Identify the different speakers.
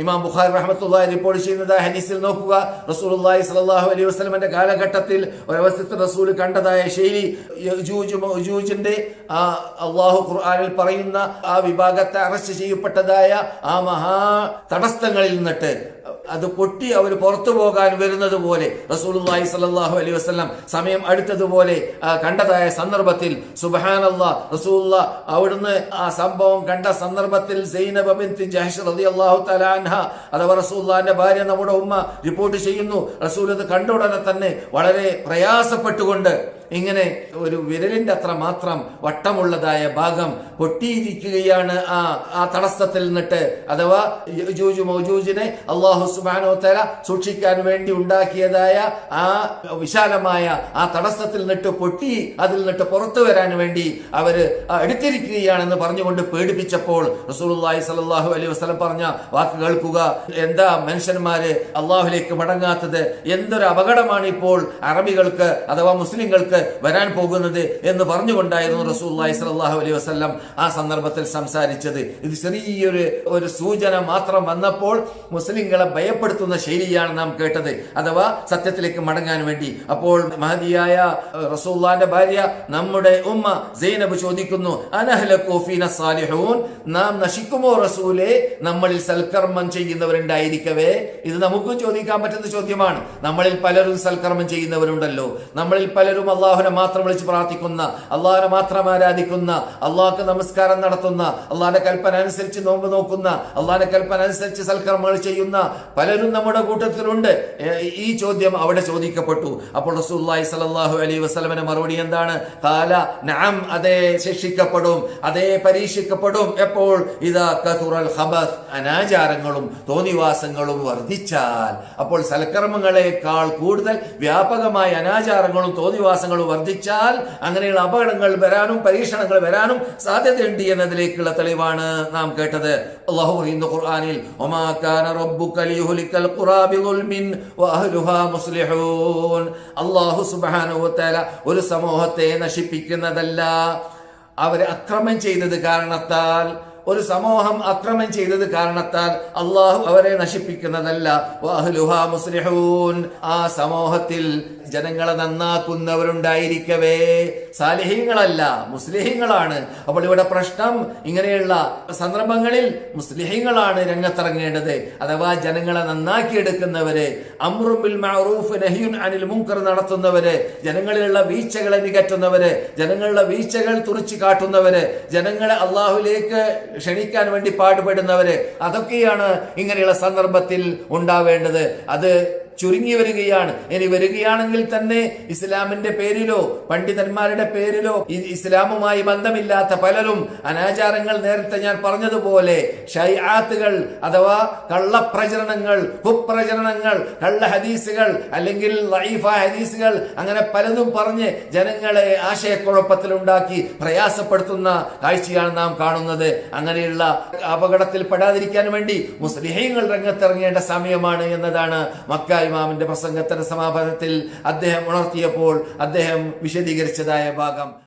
Speaker 1: ഇമാം ബുഖാർ റഹ്മത്തുള്ളാഹി റിപ്പോർട്ട് ചെയ്യുന്നത് ഹനീസിൽ നോക്കുക. റസൂലുള്ളാഹി സ്വല്ലല്ലാഹു അലൈഹി വസല്ലമന്റെ കാലഘട്ടത്തിൽ ഒരവസ്ഥത്തിൽ റസൂൽ കണ്ടതായ ശൈലി യജൂജ് മൗജൂജിന്റെ ആ അള്ളാഹു ഖുർആനിൽ പറയുന്ന ആ വിഭാഗത്തെ അറസ്റ്റ് ചെയ്യപ്പെട്ടതായ ആ മഹാ തടസ്സങ്ങളിൽ നിന്നിട്ട് അത് പൊട്ടി അവർ പുറത്തു പോകാൻ വരുന്നത് പോലെ റസൂലുള്ളാഹി സ്വല്ലല്ലാഹു അലൈഹി വസല്ലം സമയം അടുത്തതുപോലെ കണ്ടതായ സന്ദർഭത്തിൽ സുബ്ഹാനല്ലാഹ് റസൂലുള്ള അവിടുന്ന് ആ സംഭവം കണ്ട സന്ദർഭത്തിൽ സൈനബ ബിൻത് ജഹ്ഷ് റളിയല്ലാഹു തആല അൻഹ. അഥവാ റസൂലുള്ളാഹിന്റെ ഭാര്യ നമ്മുടെ ഉമ്മ റിപ്പോർട്ട് ചെയ്യുന്നു. റസൂൽ അത് കണ്ട ഉടനെ തന്നെ വളരെ പ്രയാസപ്പെട്ടുകൊണ്ട് ഇങ്ങനെ ഒരു വിരലിന്റെ അത്ര മാത്രം വട്ടമുള്ളതായ ഭാഗം പൊട്ടിയിരിക്കുകയാണ് ആ ആ തടസ്സത്തിൽ നിന്നിട്ട്. അഥവാ യജൂജ് മൗജൂജിനെ അള്ളാഹു സുബാനോ തല സൂക്ഷിക്കാൻ വേണ്ടി ഉണ്ടാക്കിയതായ ആ വിശാലമായ ആ തടസ്സത്തിൽ നിന്നിട്ട് പൊട്ടി അതിൽ നിന്നിട്ട് പുറത്തു വരാൻ വേണ്ടി അവർ ആ എടുത്തിരിക്കുകയാണെന്ന് പറഞ്ഞുകൊണ്ട് പേടിപ്പിച്ചപ്പോൾ റസൂലുള്ളാഹി സലാഹു അലൈഹി വസ്ലം പറഞ്ഞ വാക്ക് കേൾക്കുക. എന്താ മനുഷ്യന്മാര് അള്ളാഹുലേക്ക് മടങ്ങാത്തത്? എന്തൊരു അപകടമാണ് ഇപ്പോൾ അറബികൾക്ക് അഥവാ മുസ്ലിങ്ങൾക്ക് വരാൻ പോകുന്നത് എന്ന് പറഞ്ഞുകൊണ്ടായിരുന്നു റസൂലുള്ളാഹി സ്വല്ലല്ലാഹു അലൈഹി വസ്ലം ആ സന്ദർഭത്തിൽ സംസാരിച്ചത്. ഇത് ചെറിയൊരു ഒരു സൂചന മാത്രം വന്നപ്പോൾ മുസ്ലിങ്ങളെ ഭയപ്പെടുത്തുന്ന ശൈലിയാണ് നാം കേട്ടത്. അഥവാ സത്യത്തിലേക്ക് മടങ്ങാൻ വേണ്ടി. അപ്പോൾ മഹതിയായ റസൂല്ലാന്റെ ഭാര്യ നമ്മുടെ ഉമ്മ സൈനബ് ചോദിക്കുന്നു നാം നശിക്കുമോ റസൂലെ? നമ്മളിൽ സൽക്കർമ്മം ചെയ്യുന്നവരുണ്ടായിരിക്കവേ? ഇത് നമുക്കും ചോദിക്കാൻ പറ്റുന്ന ചോദ്യമാണ്. നമ്മളിൽ പലരും സൽക്കർമ്മം ചെയ്യുന്നവരുണ്ടല്ലോ. നമ്മളിൽ പലരും അള്ളാഹുനെ മാത്രം വിളിച്ച് പ്രാർത്ഥിക്കുന്ന അള്ളാഹുനെ മാത്രം ആരാധിക്കുന്ന അള്ളാഹ്ക്ക് നമസ്കാരം നടത്തുന്ന അള്ളാഹിന്റെ കൽപ്പന അനുസരിച്ച് നോമ്പ് നോക്കുന്ന അള്ളാഹിന്റെ കൽപ്പന അനുസരിച്ച് സൽക്കർമ്മങ്ങൾ ചെയ്യുന്ന പലരും നമ്മുടെ കൂട്ടത്തിലുണ്ട്. ഈ ചോദ്യം അവിടെ ചോദിക്കപ്പെട്ടു. അപ്പോൾ റസൂലുള്ളാഹി സ്വല്ലല്ലാഹു അലൈഹി വസ്ലമിന്റെ മറുപടി എന്താണ്? കാല നാം അതേ ശിക്ഷിക്കപ്പെടും അതേ പരീക്ഷിക്കപ്പെടും. എപ്പോൾ? ഇതാ ഖബസ്. അനാചാരങ്ങളും തോന്നിവാസങ്ങളും വർദ്ധിച്ചാൽ അപ്പോൾ സൽക്കർമ്മങ്ങളെക്കാൾ കൂടുതൽ വ്യാപകമായ അനാചാരങ്ങളും തോന്നിവാസങ്ങളും വർദ്ധിച്ചാൽ അങ്ങനെയുള്ള അപകടങ്ങൾ വരാനും പരീക്ഷണങ്ങൾ വരാനും സാധ്യതയുണ്ട് എന്നതിലേക്കുള്ള തെളിവാണ് നാം കേട്ടത്. ഒരു സമൂഹത്തെ നശിപ്പിക്കുന്നതല്ല. അവരെ അക്രമം ചെയ്തത് കാരണത്താൽ ഒരു സമൂഹം അക്രമം ചെയ്തത് കാരണത്താൽ അള്ളാഹു അവരെ നശിപ്പിക്കുന്നതല്ല. മുസ്ലിഹൂൻ. ആ സമൂഹത്തിൽ ജനങ്ങളെ നന്നാക്കുന്നവരുണ്ടായിരിക്കവേ. സാലിഹീങ്ങളല്ല മുസ്ലിഹീങ്ങളാണ്. അപ്പോൾ ഇവിടെ പ്രശ്നം ഇങ്ങനെയുള്ള സന്ദർഭങ്ങളിൽ മുസ്ലിഹീങ്ങളാണ് രംഗത്തിറങ്ങേണ്ടത്. അഥവാ ജനങ്ങളെ നന്നാക്കിയെടുക്കുന്നവര് അമ്രുബിൽ മഅറൂഫ് അനിൽ മുങ്കർ നടത്തുന്നവര് ജനങ്ങളിലുള്ള വീഴ്ചകളെ നികറ്റുന്നവര് ജനങ്ങളുടെ വീഴ്ചകൾ തുറച്ചു കാട്ടുന്നവര് ജനങ്ങളെ അള്ളാഹുലേക്ക് ക്ഷണിക്കാൻ വേണ്ടി പാടുപെടുന്നവര് അതൊക്കെയാണ് ഇങ്ങനെയുള്ള സന്ദർഭത്തിൽ ഉണ്ടാവേണ്ടത്. അത് ചുരുങ്ങി വരികയാണ് ഇനി വരികയാണെങ്കിൽ തന്നെ ഇസ്ലാമിന്റെ പേരിലോ പണ്ഡിതന്മാരുടെ പേരിലോ ഇസ്ലാമുമായി ബന്ധമില്ലാത്ത പലരും അനാചാരങ്ങൾ നേരത്തെ ഞാൻ പറഞ്ഞതുപോലെ ഷൈആത്തുകൾ അഥവാ കള്ളപ്രചരണങ്ങൾ കുപ്രചരണങ്ങൾ കള്ള ഹദീസുകൾ അല്ലെങ്കിൽ ലൈഫ ഹദീസുകൾ അങ്ങനെ പലതും പറഞ്ഞ് ജനങ്ങളെ ആശയക്കുഴപ്പത്തിലുണ്ടാക്കി പ്രയാസപ്പെടുത്തുന്ന കാഴ്ചയാണ് നാം കാണുന്നത്. അങ്ങനെയുള്ള അപകടത്തിൽ പെടാതിരിക്കാൻ വേണ്ടി മുസ്ലിഹീങ്ങൾ രംഗത്തിറങ്ങേണ്ട സമയമാണ് എന്നതാണ് മക്ക ഇമാമിന്റെ പ്രസംഗത്തിന്റെ സമാപനത്തിൽ അദ്ദേഹം ഉണർത്തിയപ്പോൾ അദ്ദേഹം വിശദീകരിച്ചതായ ഭാഗം